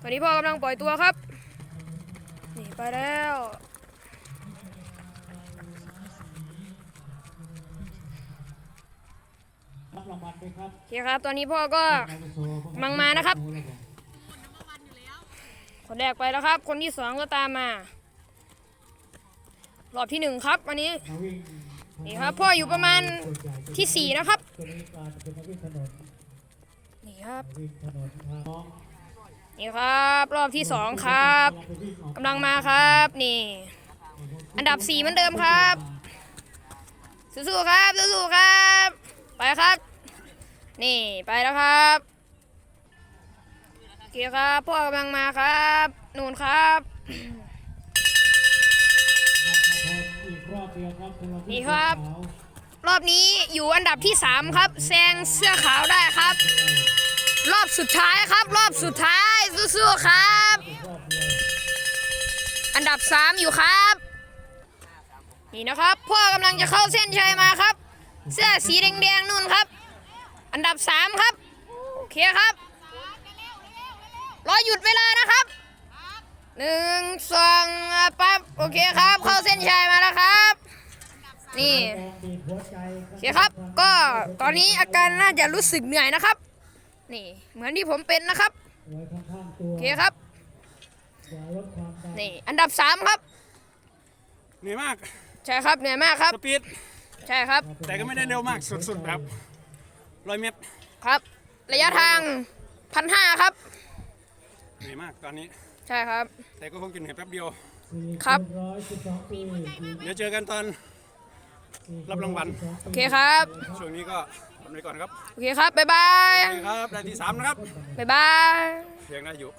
ตอนนี้พ่อกำลังปล่อยตัวครับ นี่ไปแล้ว รับรางวัลด้วยครับโอเคครับ ตอนนี้พ่อก็กำลังมานะครับ คนแรกไปแล้วครับ คนที่สองก็ตามมา รอบที่หนึ่งครับวันนี้มาวิ่งนี่ครับพ่ออยู่ประมาณที่สี่นะครับ ตัวนี้การเป็นนักวิ่งถนนนี่ครับ วิ่งถนนทาง นี่ครับ รอบที่สองครับกำลังมาครับนี่ อันดับสี่เหมือนเดิมครับสู้ๆครับสู้ๆครับ ไปครับ นี่ไปแล้วครับโอเคครับพ่อกำลังมาครับนูนครับนี่ครับ รอบนี้อยู่อันดับที่3ครับแซงเสื้อขาวได้ครับ รอบสุดท้ายครับ รอบสุดท้าย สู้ๆครับ อันดับ3อยู่ครับ นี่นะครับ พ่อกำลังจะเข้าเส้นชัยมาครับ เสื้อสีแดงๆนู่นครับ อันดับ3ครับ โอเคครับรอหยุดเวลานะครับหนึ่งสองปั๊บโอเคครับ เข้าเส้นชัยมาแล้วครับ นี่แดงบีบหัวใจโอเคครับ ก็ตอนนี้อาการน่าจะรู้สึกเหนื่อยนะครับ นี่เหมือนที่ผมเป็นนะครับ โอเคครับอย่าลดความดันนี่ อันดับสามครับ เหนื่อยมาก ใช่ครับ เหนื่อยมากครับ สปีด ใช่ครับ แต่ก็ไม่ได้เร็วมาก สุดๆแบบร้อยเมตร ครับ ระยะทางพันห้าครับ เหนื่อยมากตอนนี้ ใช่ครับ แต่ก็คงจะเหนื่อยแป๊บเดียวสี่ครับร้อยสิบสองปีเดี๋ยวเจอกันตอนรับรางวัล โอเคครับ ช่วงนี้ก็ ทำไปก่อนครับ โอเคครับ บ๊ายบาย โอเคครับได้ที่สามนะครับ บ๊ายบายเพียงได้อยู่